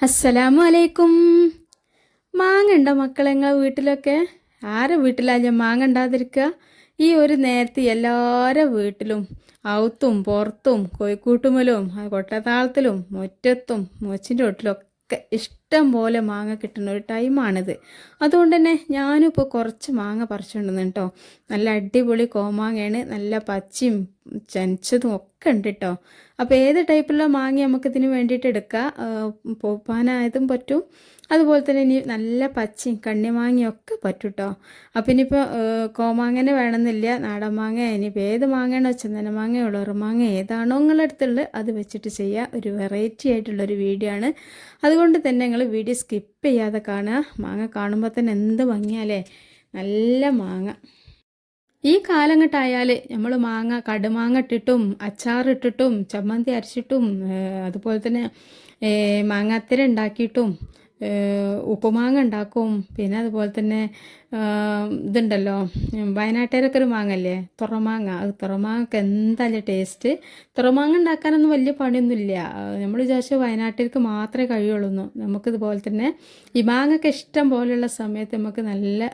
അസ്സലാമു അലൈക്കും മാങ്ങണ്ട മക്കളെ നിങ്ങളെ വീട്ടിലൊക്കെ? ആരെ വീട്ടിലാ ഞാൻ ഈ ഒരു നേരത്തെ എല്ലാവരുടെ വീട്ടിലും ഔത്തും പുറത്തും കോഴിക്കൂട്ടുമലും കൊട്ടത്താളത്തിലും മുറ്റത്തും മുച്ചിന്റെ വീട്ടിലൊക്കെ ഇഷ്ടം പോലെ മാങ്ങ കിട്ടുന്ന ഒരു ടൈമാണിത് അതുകൊണ്ട് തന്നെ ഞാനും ഇപ്പോൾ കുറച്ച് മാങ്ങ പറിച്ചുകൊണ്ടുവന്നു കേട്ടോ നല്ല അടിപൊളി കോമാങ്ങയാണ് നല്ല പച്ചയും ചനച്ചതും ഒക്കെ ഉണ്ട് കേട്ടോ അപ്പോൾ ഏത് ടൈപ്പുള്ള മാങ്ങ നമുക്കിതിന് വേണ്ടിയിട്ട് എടുക്കാം? പോപ്പാനായതും പറ്റും അതുപോലെ തന്നെ ഇനി നല്ല പച്ചയും കണ്ണിമാങ്ങയൊക്കെ പറ്റും കേട്ടോ അപ്പം ഇനിയിപ്പോൾ കോമാങ്ങനെ വേണമെന്നില്ല. നാടൻ മാങ്ങ ഇനിയിപ്പോൾ ഏത് മാങ്ങയാണോ ചന്ദന ഉളറുമാങ്ങ ഏതാണോ നിങ്ങളുടെ അടുത്തുള്ളത് അത് വെച്ചിട്ട് ചെയ്യുക ഒരു വെറൈറ്റി ആയിട്ടുള്ളൊരു വീഡിയോ ആണ്. അതുകൊണ്ട് തന്നെ നിങ്ങൾ വീഡിയോ സ്കിപ്പ് ചെയ്യാതെ കാണുക. മാങ്ങ കാണുമ്പോൾ തന്നെ എന്ത് ഭംഗിയാലേ നല്ല മാങ്ങ. ഈ കാലങ്ങട്ടായാൽ നമ്മൾ മാങ്ങ കടുമാങ്ങ ഇട്ടിട്ടും അച്ചാറിട്ടിട്ടും ചമ്മന്തി അരച്ചിട്ടും അതുപോലെ തന്നെ മാങ്ങാത്തിര ഉണ്ടാക്കിയിട്ടും ഉപ്പുമാങ്ങ ഉണ്ടാക്കും. പിന്നെ അതുപോലെ തന്നെ ഇതുണ്ടല്ലോ. വയനാട്ടുകാരൊക്കെ ഒരു മാങ്ങല്ലേ? തുറമാങ്ങ അത് തുറമാങ്ങക്ക് എന്തായാലും ടേസ്റ്റ് തുറമാങ്ങ ഉണ്ടാക്കാനൊന്നും വലിയ പണിയൊന്നുമില്ല. നമ്മൾ വിചാരിച്ചാൽ വയനാട്ടിലേക്ക് മാത്രമേ കഴിയുള്ളൂ നമുക്കിതുപോലെ തന്നെ ഈ മാങ്ങൊക്കെ ഇഷ്ടം പോലെയുള്ള സമയത്ത് നമുക്ക് നല്ല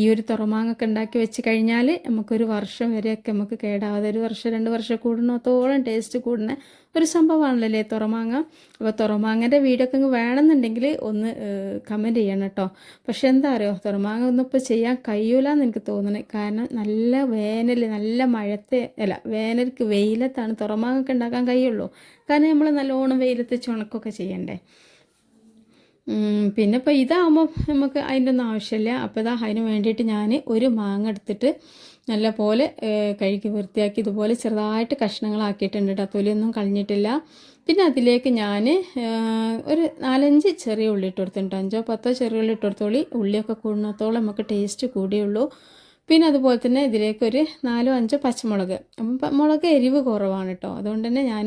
ഈ ഒരു തുറമാങ്ങൊക്കെ ഉണ്ടാക്കി വെച്ച് കഴിഞ്ഞാൽ നമുക്കൊരു വർഷം വരെയൊക്കെ നമുക്ക് കേടാവാതെ ഒരു വർഷം രണ്ട് വർഷം കൂടുന്നത്തോളം ടേസ്റ്റ് കൂടുന്ന ഒരു സംഭവമാണല്ലോ തുറമാങ്ങ അപ്പോൾ തുറമാങ്ങന്റെ വീഡിയോ ഒക്കെ വേണമെന്നുണ്ടെങ്കിൽ ഒന്ന് കമന്റ് ചെയ്യണം കേട്ടോ. പക്ഷെ എന്താ അറിയോ? തുറമാങ്ങ ഒന്നും ഇപ്പോൾ ചെയ്യാൻ കഴിയൂല എന്ന് എനിക്ക് തോന്നുന്നത് കാരണം നല്ല വേനൽ നല്ല മഴത്തെ അല്ല വേനൽക്ക് വെയിലത്താണ് തുറമാങ്ങൊക്കെ ഉണ്ടാക്കാൻ കഴിയുള്ളൂ. കാരണം നമ്മൾ നല്ലോണം വെയിലത്ത് ചുണക്കൊക്കെ ചെയ്യണ്ടേ. പിന്നെ ഇപ്പോൾ ഇതാകുമ്പോൾ നമുക്ക് അതിന്റെ ഒന്നും ആവശ്യമില്ല. അപ്പോൾ ഇതാ അതിന് വേണ്ടിയിട്ട് ഞാൻ ഒരു മാങ്ങ എടുത്തിട്ട് നല്ല പോലെ കഴുകി വൃത്തിയാക്കി ഇതുപോലെ ചെറുതായിട്ട് കഷ്ണങ്ങളാക്കിയിട്ടുണ്ട് കേട്ടോ. തൊലിയൊന്നും കളഞ്ഞിട്ടില്ല. പിന്നെ അതിലേക്ക് ഞാൻ ഒരു നാലഞ്ച് ചെറിയ ഉള്ളി ഇട്ട് കൊടുത്തിട്ടുണ്ട് അഞ്ചോ പത്തോ ചെറിയ ഉള്ളി ഇട്ട് കൊടുത്തോളി ഉള്ളിയൊക്കെ കൂടുന്നത്തോളം നമുക്ക് ടേസ്റ്റ് കൂടിയുള്ളൂ പിന്നെ അതുപോലെ തന്നെ ഇതിലേക്ക് ഒരു നാലോ അഞ്ചോ പച്ചമുളക്. അപ്പം മുളക് എരിവ് കുറവാണ് കേട്ടോ അതുകൊണ്ട് തന്നെ ഞാൻ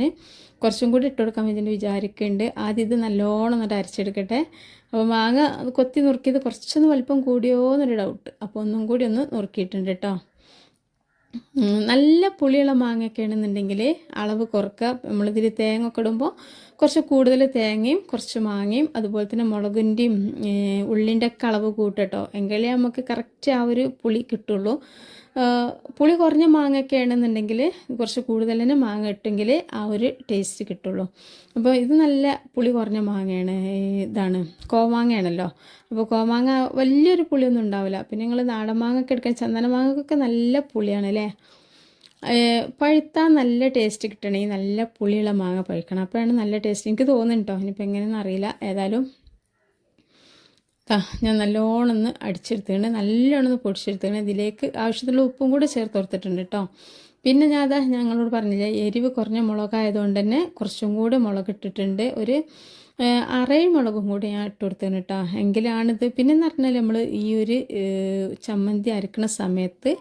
കുറച്ചും കൂടി ഇട്ട് കൊടുക്കാൻ വേണ്ടി വിചാരിക്കുന്നുണ്ട് ആദ്യം ഇത് നല്ലോണം എന്നിട്ട് അരച്ചെടുക്കട്ടെ. അപ്പോൾ മാങ്ങ കൊത്തി നുറുക്കിയത് കുറച്ചൊന്ന് വലിപ്പം കൂടിയോ എന്നൊരു ഡൗട്ട് അപ്പോൾ ഒന്നും കൂടി ഒന്ന് നുറുക്കിയിട്ടുണ്ട് കേട്ടോ നല്ല പുളിയുള്ള മാങ്ങയൊക്കെ ആണെന്നുണ്ടെങ്കിൽ അളവ് കുറക്കുക. നമ്മളിതിൽ തേങ്ങ ഒക്കെ ഇടുമ്പോൾ കുറച്ച് കൂടുതൽ തേങ്ങയും കുറച്ച് മാങ്ങയും അതുപോലെ തന്നെ മുളകിന്റെയും ഉള്ളിന്റെ ഒക്കെ അളവ് കൂട്ടട്ടോ എങ്കിലേ നമുക്ക് കറക്റ്റ് ആ ഒരു പുളി കിട്ടുള്ളൂ. പുളി കുറഞ്ഞ മാങ്ങയൊക്കെ ആണെന്നുണ്ടെങ്കിൽ കുറച്ച് കൂടുതൽ തന്നെ മാങ്ങ ഇട്ടെങ്കിൽ ആ ഒരു ടേസ്റ്റ് കിട്ടുള്ളൂ. അപ്പോൾ ഇത് നല്ല പുളി കുറഞ്ഞ മാങ്ങയാണ് ഇതാണ്. കോമാങ്ങയാണല്ലോ. അപ്പോൾ കോമാങ്ങ വലിയൊരു പുളിയൊന്നും ഉണ്ടാവില്ല. പിന്നെ നിങ്ങൾ നാടൻ മാങ്ങയൊക്കെ എടുക്കാൻ ചന്ദന മാങ്ങക്കൊക്കെ നല്ല പുളിയാണ് അല്ലേ പഴുത്താൽ നല്ല ടേസ്റ്റ് കിട്ടണേ നല്ല പുളിയുള്ള മാങ്ങ പഴുക്കണം. അപ്പോഴാണ് നല്ല ടേസ്റ്റ് എനിക്ക് തോന്നുന്നുണ്ടോ ഇനിയിപ്പോൾ എങ്ങനെയെന്ന് അറിയില്ല. ഏതായാലും ഞാൻ നല്ലോണം ഒന്ന് അടിച്ചെടുത്തിട്ടുണ്ട്. നല്ലോണം ഒന്ന് ഇതിലേക്ക് ആവശ്യത്തിനുള്ള ഉപ്പും കൂടെ ചേർത്ത് കൊടുത്തിട്ടുണ്ട് കേട്ടോ പിന്നെ ഞാൻ അതാ ഞങ്ങളോട് പറഞ്ഞില്ല എരിവ് കുറഞ്ഞ മുളകായതുകൊണ്ട് തന്നെ കുറച്ചും കൂടെ മുളക് ഇട്ടിട്ടുണ്ട്. ഒരു അറയിൽ അറേ മുളകും കൂടി ഞാൻ ഇട്ട് കൊടുത്തേന് കേട്ടോ എങ്കിലാണിത് പിന്നെ എന്ന് പറഞ്ഞാൽ നമ്മൾ ഈ ഒരു ചമ്മന്തി അരക്കുന്ന സമയത്ത്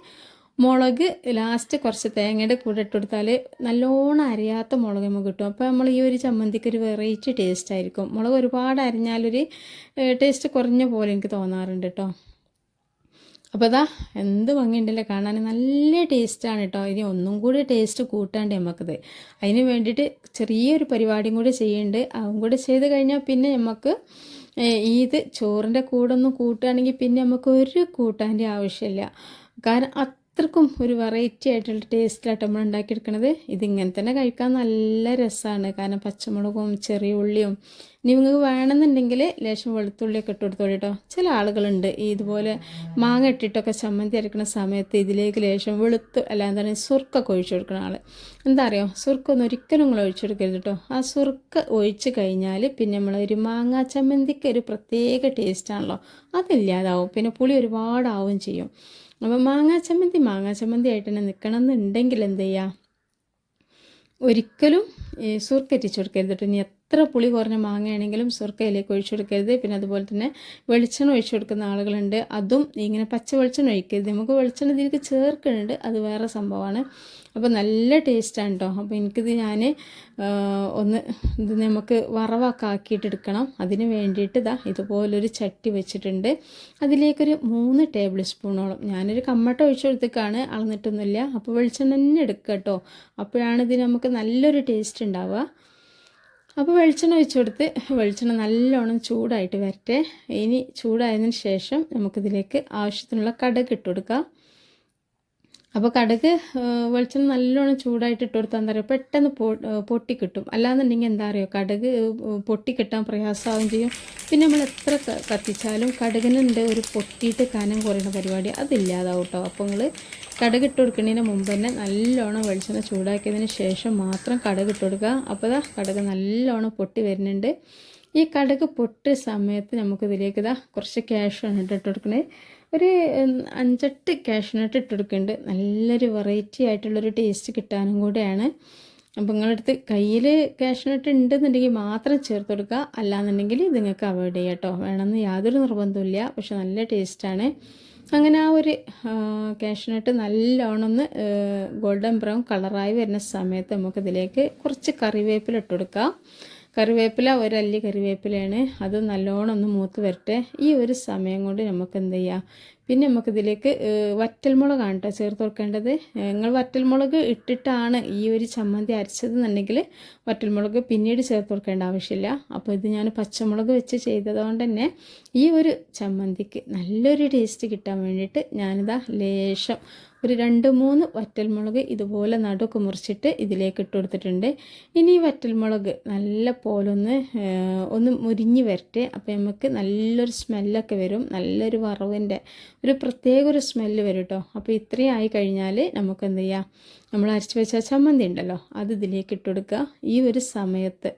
മുളക് ലാസ്റ്റ് കുറച്ച് തേങ്ങയുടെ കൂടെ ഇട്ട് കൊടുത്താൽ നല്ലോണം അരയാത്ത മുളക് നമുക്ക് കിട്ടും. അപ്പോൾ നമ്മൾ ഈ ഒരു ചമ്മന്തിക്ക് ഒരു വെറൈറ്റി ടേസ്റ്റ് ആയിരിക്കും. മുളക് ഒരുപാട് അരിഞ്ഞാലൊരു ടേസ്റ്റ് കുറഞ്ഞ പോലെ എനിക്ക് തോന്നാറുണ്ട് കേട്ടോ അപ്പോൾ അതാ എന്ത് ഭംഗിയുണ്ടല്ലോ കാണാൻ. നല്ല ടേസ്റ്റാണ് കേട്ടോ ഇനി ഒന്നും കൂടി ടേസ്റ്റ് കൂട്ടാണ്ട് നമുക്കത് അതിന് വേണ്ടിയിട്ട് ചെറിയൊരു പരിപാടിയും കൂടി ചെയ്യുന്നുണ്ട് അതും കൂടി ചെയ്ത് കഴിഞ്ഞാൽ പിന്നെ നമുക്ക് ഇത് ചോറിന്റെ കൂടെ ഒന്ന് കൂട്ടുകയാണെങ്കിൽ പിന്നെ നമുക്ക് ഒരു കൂട്ടാന്റെ ആവശ്യമില്ല കാരണം അത്രക്കും ഒരു വെറൈറ്റി ആയിട്ടുള്ള ടേസ്റ്റിലായിട്ട് നമ്മൾ ഉണ്ടാക്കിയെടുക്കണത്. ഇതിങ്ങനെ തന്നെ കഴിക്കാൻ നല്ല രസമാണ് കാരണം പച്ചമുളകും ചെറിയ ഉള്ളിയും. ഇനി നിങ്ങൾക്ക് വേണമെന്നുണ്ടെങ്കിൽ ലേശം വെളുത്തുള്ളിയൊക്കെ ഇട്ട് കൊടുത്തോളൂ കേട്ടോ ചില ആളുകളുണ്ട് ഇതുപോലെ മാങ്ങ ഇട്ടിട്ടൊക്കെ ചമ്മന്തി അരക്കുന്ന സമയത്ത് ഇതിലേക്ക് ലേശം വെളുത്ത് അല്ല എന്താണ് സുർക്കൊക്കെ ഒഴിച്ചു കൊടുക്കുന്ന ആൾ എന്താ അറിയോ? സുർക്കൊന്നും ഒരിക്കലും നിങ്ങൾ ഒഴിച്ചു കൊടുക്കരുത് കേട്ടോ ആ സുർക്ക ഒഴിച്ച് കഴിഞ്ഞാൽ പിന്നെ നമ്മൾ ഒരു മാങ്ങാ ചമ്മന്തിക്ക് ഒരു പ്രത്യേക ടേസ്റ്റാണല്ലോ അതില്ലാതാവും. പിന്നെ പുളി ഒരുപാടാവും ചെയ്യും. അപ്പോൾ മാങ്ങാ ചമ്മന്തി മാങ്ങാ ചമ്മന്തി ആയിട്ട് തന്നെ നിൽക്കണം എന്നുണ്ടെങ്കിൽ എന്ത് ചെയ്യുക ഒരിക്കലും ഈ സുർക്ക ഇറ്റിച്ചു കൊടുക്കരുത് കേട്ടോ ഇനി എത്ര പുളി കുറഞ്ഞ മാങ്ങയാണെങ്കിലും സുർക്കയിലേക്ക് ഒഴിച്ചു കൊടുക്കരുത് പിന്നെ അതുപോലെ തന്നെ വെളിച്ചെണ്ണ ഒഴിച്ചു കൊടുക്കുന്ന ആളുകളുണ്ട്. അതും ഇങ്ങനെ പച്ച വെളിച്ചെണ്ണ ഒഴിക്കരുത്. നമുക്ക് വെളിച്ചെണ്ണ ഇതിലേക്ക് ചേർക്കുന്നുണ്ട് അത് വേറെ സംഭവമാണ്. അപ്പോൾ നല്ല ടേസ്റ്റാണ് കേട്ടോ അപ്പോൾ എനിക്കിത് ഞാൻ ഒന്ന് ഇത് നമുക്ക് വറവൊക്കെ ആക്കിയിട്ട് എടുക്കണം. അതിന് വേണ്ടിയിട്ട് ഇതാ ഇതുപോലൊരു ചട്ടി വെച്ചിട്ടുണ്ട്. അതിലേക്കൊരു മൂന്ന് ടേബിൾ സ്പൂണോളം ഞാനൊരു കമ്മട്ട ഒഴിച്ചു കൊടുത്തേക്കാണ് അളന്നിട്ടൊന്നുമില്ല. അപ്പോൾ വെളിച്ചെണ്ണ തന്നെ എടുക്കുക കേട്ടോ അപ്പോഴാണ് ഇതിന് നമുക്ക് നല്ലൊരു ടേസ്റ്റ് ഉണ്ടാവുക. അപ്പോൾ വെളിച്ചെണ്ണ ഒഴിച്ചു കൊടുത്ത് വെളിച്ചെണ്ണ നല്ലോണം ചൂടായിട്ട് വരട്ടെ. ഇനി ചൂടായതിന് ശേഷം നമുക്കിതിലേക്ക് ആവശ്യത്തിനുള്ള കടുക് ഇട്ട് കൊടുക്കാം. അപ്പോൾ കടുക് വെളിച്ചെണ്ണ നല്ലോണം ചൂടായിട്ട് ഇട്ട് കൊടുത്താൽ എന്താ പറയുക പെട്ടെന്ന് പൊട്ടി കിട്ടും. അല്ലാന്നുണ്ടെങ്കിൽ എന്താ പറയുക കടുക് പൊട്ടി കിട്ടാൻ പ്രയാസമാവുകയും ചെയ്യും. പിന്നെ നമ്മൾ എത്ര കത്തിച്ചാലും കടുകിനുണ്ട് ഒരു പൊട്ടിയിട്ട് കനം കുറയുന്ന പരിപാടി അതില്ലാതാവും കേട്ടോ അപ്പോൾ നിങ്ങൾ കടുക് ഇട്ട് കൊടുക്കുന്നതിന് മുമ്പ് തന്നെ നല്ലോണം വെളിച്ചെണ്ണ ചൂടാക്കിയതിന് ശേഷം മാത്രം കടുക് ഇട്ട് കൊടുക്കുക. അപ്പോൾ ദാ കടുക് നല്ലോണം പൊട്ടി വരുന്നുണ്ട്. ഈ കടുക് പൊട്ടിയ സമയത്ത് നമുക്ക് ഇതിലേക്ക് ഇതാ കുറച്ച് ക്യാഷാണ് ഇട്ട് കൊടുക്കുന്നത് ഒരു അഞ്ചെട്ട് കാഷ്നട്ട് ഇട്ട് കൊടുക്കുന്നുണ്ട് നല്ലൊരു വെറൈറ്റി ആയിട്ടുള്ളൊരു ടേസ്റ്റ് കിട്ടാനും കൂടെയാണ്. അപ്പോൾ നിങ്ങളടുത്ത് കയ്യിൽ കാഷ്നട്ട് ഉണ്ടെന്നുണ്ടെങ്കിൽ മാത്രം ചേർത്ത് കൊടുക്കുക. അല്ലാന്നുണ്ടെങ്കിൽ ഇത് നിങ്ങൾക്ക് അവോയ്ഡ് ചെയ്യാം കേട്ടോ. വേണമെന്ന് യാതൊരു നിർബന്ധമില്ല പക്ഷെ നല്ല ടേസ്റ്റാണ് അങ്ങനെ ആ ഒരു കാഷ്നട്ട് നല്ലോണം ഒന്ന് ഗോൾഡൻ ബ്രൗൺ കളറായി വരുന്ന സമയത്ത് നമുക്കിതിലേക്ക് കുറച്ച് കറിവേപ്പില ഇട്ട് കൊടുക്കാം. കറിവേപ്പില ഒരല്ലി കറിവേപ്പിലയാണ്. അത് നല്ലോണം ഒന്ന് മൂത്ത് വരട്ടെ. ഈ ഒരു സമയം കൊണ്ട് നമുക്ക് എന്ത് ചെയ്യാം? പിന്നെ നമുക്കിതിലേക്ക് വറ്റൽമുളകാണ് കേട്ടോ ചേർത്ത് കൊടുക്കേണ്ടത്. നിങ്ങൾ വറ്റൽമുളക് ഇട്ടിട്ടാണ് ഈ ഒരു ചമ്മന്തി അരച്ചതെന്നുണ്ടെങ്കിൽ വറ്റൽമുളക് പിന്നീട് ചേർത്ത് കൊടുക്കേണ്ട ആവശ്യമില്ല. അപ്പോൾ ഇത് ഞാൻ പച്ചമുളക് വെച്ച് ചെയ്തതുകൊണ്ട് തന്നെ ഈ ഒരു ചമ്മന്തിക്ക് നല്ലൊരു ടേസ്റ്റ് കിട്ടാൻ വേണ്ടിയിട്ട് ഞാനിതാ ലേശം ഒരു രണ്ട് മൂന്ന് വറ്റൽമുളക് ഇതുപോലെ നടുക്ക് മുറിച്ചിട്ട് ഇതിലേക്ക് ഇട്ട് കൊടുത്തിട്ടുണ്ട്. ഇനി ഈ വറ്റൽമുളക് നല്ല പോലെ ഒന്ന് ഒന്ന് മുരിഞ്ഞ് വരട്ടെ. അപ്പോൾ നമുക്ക് നല്ലൊരു സ്മെല്ലൊക്കെ വരും. നല്ലൊരു വറവിന്റെ ഒരു പ്രത്യേക ഒരു സ്മെല്ല് വരും കേട്ടോ അപ്പോൾ ഇത്രയും ആയി കഴിഞ്ഞാൽ നമുക്ക് എന്ത് ചെയ്യാം? നമ്മൾ അരച്ച് വെച്ച ചമ്മന്തി ഉണ്ടല്ലോ അത് ഇതിലേക്ക് ഇട്ട് കൊടുക്കുക. ഈ ഒരു സമയത്ത്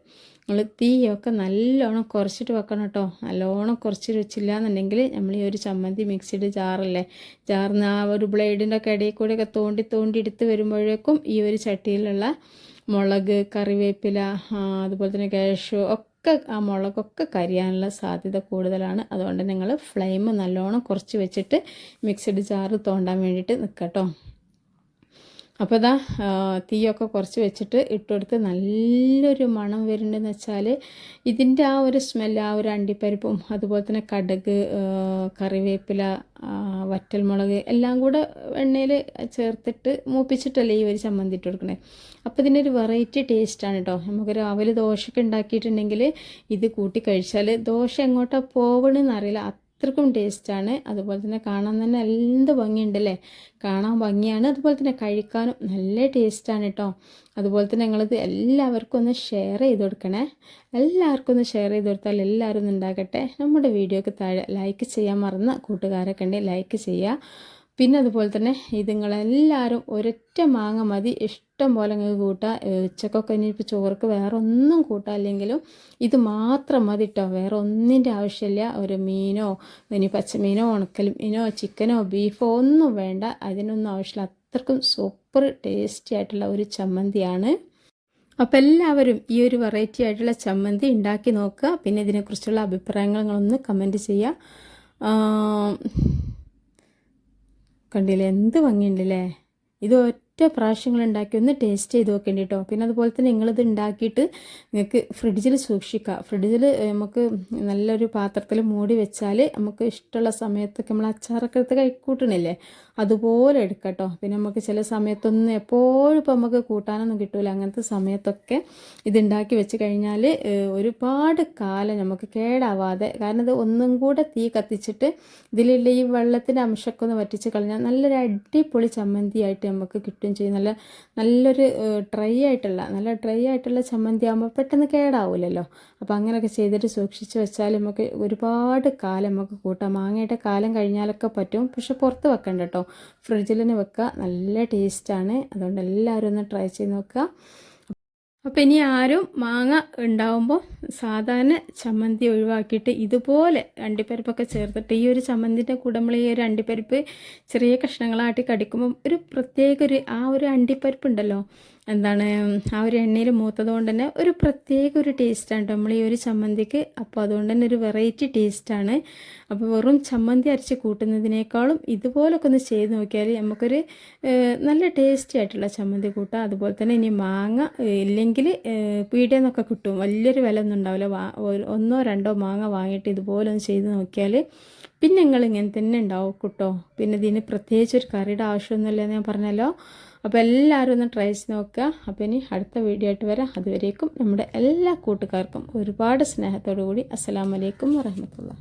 നമ്മൾ തീയൊക്കെ നല്ലോണം കുറച്ചിട്ട് വെക്കണം കേട്ടോ. നല്ലോണം കുറച്ചിട്ട് വെച്ചില്ല എന്നുണ്ടെങ്കിൽ നമ്മൾ ഈ ഒരു ചമ്മന്തി മിക്സിഡ് ജാറല്ലേ? ജാറിന്ന് ആ ഒരു ബ്ലേഡിന്റെ ഒക്കെ ഇടയിൽ കൂടെയൊക്കെ തോണ്ടി തോണ്ടി എടുത്ത് വരുമ്പോഴേക്കും ഈ ഒരു ചട്ടിയിലുള്ള മുളക് കറിവേപ്പില അതുപോലെ തന്നെ കാഷ്യൂ ഒക്കെ ആ മുളകൊക്കെ കരിയാനുള്ള സാധ്യത കൂടുതലാണ്. അതുകൊണ്ട് നിങ്ങൾ ഫ്ലെയിം നല്ലോണം കുറച്ച് വെച്ചിട്ട് മിക്സഡ് ജാറ് തോണ്ടാൻ വേണ്ടിയിട്ട് നിൽക്കട്ടോ അപ്പോൾ ഇതാ തീയൊക്കെ കുറച്ച് വെച്ചിട്ട് ഇട്ടുകൊടുത്ത് നല്ലൊരു മണം വരുന്നുണ്ടെന്ന് വെച്ചാൽ ഇതിന്റെ ആ ഒരു സ്മെല്ല് ആ ഒരു അണ്ടിപ്പരിപ്പും അതുപോലെ തന്നെ കടുക് കറിവേപ്പില വറ്റൽമുളക് എല്ലാം കൂടെ എണ്ണയിൽ ചേർത്തിട്ട് മൂപ്പിച്ചിട്ടല്ലേ ഈ ഒരു ചമ്മന്തി ഇട്ട് കൊടുക്കണേ. അപ്പോൾ ഇതിനൊരു വെറൈറ്റി ടേസ്റ്റാണ് കേട്ടോ നമുക്ക് രാവിലെ ദോശയൊക്കെ ഉണ്ടാക്കിയിട്ടുണ്ടെങ്കിൽ ഇത് കൂട്ടി കഴിച്ചാൽ ദോശ എങ്ങോട്ടാണ് പോകണമെന്ന് അറിയില്ല. അത്രക്കും ടേസ്റ്റാണ്. അതുപോലെ തന്നെ കാണാൻ തന്നെ എന്ത് ഭംഗിയുണ്ടല്ലേ? കാണാൻ ഭംഗിയാണ്. അതുപോലെ തന്നെ കഴിക്കാനും നല്ല ടേസ്റ്റാണ് കേട്ടോ അതുപോലെ തന്നെ ഞങ്ങളിത് എല്ലാവർക്കും ഒന്ന് ഷെയർ ചെയ്ത് കൊടുക്കണേ. എല്ലാവർക്കും ഒന്ന് ഷെയർ ചെയ്ത് കൊടുത്താൽ എല്ലാവരും ഉണ്ടാക്കട്ടെ നമ്മുടെ വീഡിയോക്ക് താഴെ ലൈക്ക് ചെയ്യാൻ മറന്ന കൂട്ടുകാരൊക്കെ ഉണ്ടെങ്കിൽ ലൈക്ക് ചെയ്യുക. പിന്നെ അതുപോലെ തന്നെ ഇതുങ്ങളെല്ലാവരും ഒരൊറ്റ മാങ്ങ മതി. ഇഷ്ടം പോലെ അങ്ങ് കൂട്ടാം. ഏഹ് ഉച്ചക്കൊക്കെ ഇനിയിപ്പോൾ ചോർക്ക് വേറെ ഒന്നും കൂട്ടാല്ലെങ്കിലും ഇത് മാത്രം മതി കേട്ടോ വേറെ ഒന്നിന്റെ ആവശ്യമില്ല. ഒരു മീനോ ഇനി പച്ചമീനോ ഉണക്കൽ മീനോ ചിക്കനോ ബീഫോ ഒന്നും വേണ്ട. അതിനൊന്നും ആവശ്യമില്ല. അത്രക്കും സൂപ്പർ ടേസ്റ്റി ആയിട്ടുള്ള ഒരു ചമ്മന്തിയാണ്. അപ്പോൾ എല്ലാവരും ഈ ഒരു വെറൈറ്റി ആയിട്ടുള്ള ചമ്മന്തി ഉണ്ടാക്കി നോക്കുക. പിന്നെ ഇതിനെക്കുറിച്ചുള്ള അഭിപ്രായങ്ങൾ നിങ്ങളൊന്ന് കമന്റ് ചെയ്യുക കണ്ടില്ലേ? എന്ത് ഭംഗിയുണ്ടല്ലേ? ഇത് ഒറ്റ പ്രാവശ്യങ്ങൾ ഉണ്ടാക്കി ഒന്ന് ടേസ്റ്റ് ചെയ്ത് നോക്കേണ്ടി കേട്ടോ പിന്നെ അതുപോലെ തന്നെ നിങ്ങളിത് ഉണ്ടാക്കിയിട്ട് നിങ്ങൾക്ക് ഫ്രിഡ്ജിൽ സൂക്ഷിക്കുക ഫ്രിഡ്ജിൽ നമുക്ക് നല്ലൊരു പാത്രത്തിൽ മൂടി വെച്ചാൽ നമുക്ക് ഇഷ്ടമുള്ള സമയത്തൊക്കെ നമ്മൾ അച്ചാറൊക്കെ എടുത്ത് കഴിക്കൂട്ടണില്ലേ അതുപോലെ എടുക്കട്ടോ. പിന്നെ നമുക്ക് ചില സമയത്തൊന്നും എപ്പോഴും ഇപ്പോൾ നമുക്ക് കൂട്ടാനൊന്നും കിട്ടില്ല അങ്ങനത്തെ സമയത്തൊക്കെ ഇത് ഉണ്ടാക്കി വെച്ച് കഴിഞ്ഞാൽ ഒരുപാട് കാലം നമുക്ക് കേടാവാതെ കാരണം ഇത് ഒന്നും കൂടെ തീ കത്തിച്ചിട്ട് ഇതിലുള്ള ഈ വെള്ളത്തിന്റെ അംശമൊക്കെ ഒന്ന് വറ്റിച്ച് കളഞ്ഞാൽ നല്ലൊരു അടിപൊളി ചമ്മന്തിയായിട്ട് നമുക്ക് കിട്ടുകയും ചെയ്യും. നല്ല നല്ലൊരു ഡ്രൈ ആയിട്ടുള്ള നല്ല ഡ്രൈ ആയിട്ടുള്ള ചമ്മന്തി ആകുമ്പോൾ പെട്ടെന്ന് കേടാവില്ലല്ലോ അപ്പോൾ അങ്ങനെയൊക്കെ ചെയ്തിട്ട് സൂക്ഷിച്ച് വെച്ചാൽ നമുക്ക് ഒരുപാട് കാലം നമുക്ക് കൂട്ടാം. മാങ്ങയുടെ കാലം കഴിഞ്ഞാലൊക്കെ പറ്റും. പക്ഷെ പുറത്ത് വെക്കണ്ട കേട്ടോ ഫ്രിഡ്ജിൽ തന്നെ വെക്കുക. നല്ല ടേസ്റ്റാണ് അതുകൊണ്ട് എല്ലാവരും ഒന്ന് ട്രൈ ചെയ്ത് നോക്കുക. അപ്പോൾ ഇനി ആരും മാങ്ങ ഉണ്ടാവുമ്പോൾ സാധാരണ ചമ്മന്തി ഒഴിവാക്കിയിട്ട് ഇതുപോലെ അണ്ടിപ്പരിപ്പൊക്കെ ചേർത്തിട്ട് ഈ ഒരു ചമ്മന്തിന്റെ കൂടെ നമ്മൾ ഈ ഒരു അണ്ടിപ്പരിപ്പ് ചെറിയ കഷ്ണങ്ങളായിട്ട് കടിക്കുമ്പോൾ ഒരു പ്രത്യേക ഒരു ആ ഒരു അണ്ടിപ്പരിപ്പ് ഉണ്ടല്ലോ. എന്താണ് ആ ഒരു എണ്ണയിൽ മൂത്തത് കൊണ്ട് തന്നെ ഒരു പ്രത്യേക ഒരു ടേസ്റ്റാണ് നമ്മൾ ഈ ഒരു ചമ്മന്തിക്ക് അപ്പോൾ അതുകൊണ്ട് തന്നെ ഒരു വെറൈറ്റി ടേസ്റ്റാണ് അപ്പോൾ വെറും ചമ്മന്തി അരച്ച് കൂട്ടുന്നതിനേക്കാളും ഇതുപോലൊക്കെ ഒന്ന് ചെയ്ത് നോക്കിയാൽ നമുക്കൊരു നല്ല ടേസ്റ്റി ആയിട്ടുള്ള ചമ്മന്തി കൂട്ടാം. അതുപോലെ തന്നെ ഇനി മാങ്ങ ഇല്ലെങ്കിൽ പീടിയിൽ കിട്ടും. വലിയൊരു വില ഒന്നും ഉണ്ടാവില്ല. ഒന്നോ രണ്ടോ മാങ്ങ വാങ്ങിയിട്ട് ഇതുപോലെ ഒന്ന് ചെയ്ത് നോക്കിയാൽ പിന്നെ നിങ്ങൾ ഇങ്ങനെ തന്നെ ഉണ്ടാവും കേട്ടോ പിന്നെ ഇതിന് പ്രത്യേകിച്ച് ഒരു കറിയുടെ ആവശ്യമൊന്നുമില്ല എന്ന് ഞാൻ പറഞ്ഞല്ലോ. അപ്പോൾ എല്ലാവരും ഒന്ന് ട്രൈ ചെയ്ത് നോക്കുക. അപ്പോൾ ഇനി അടുത്ത വീഡിയോ ആയിട്ട് വരാം. അതുവരേക്കും നമ്മുടെ എല്ലാ കൂട്ടുകാർക്കും ഒരുപാട് സ്നേഹത്തോടു കൂടി അസ്സാം വലൈക്കും വറഹമത്തുള്ള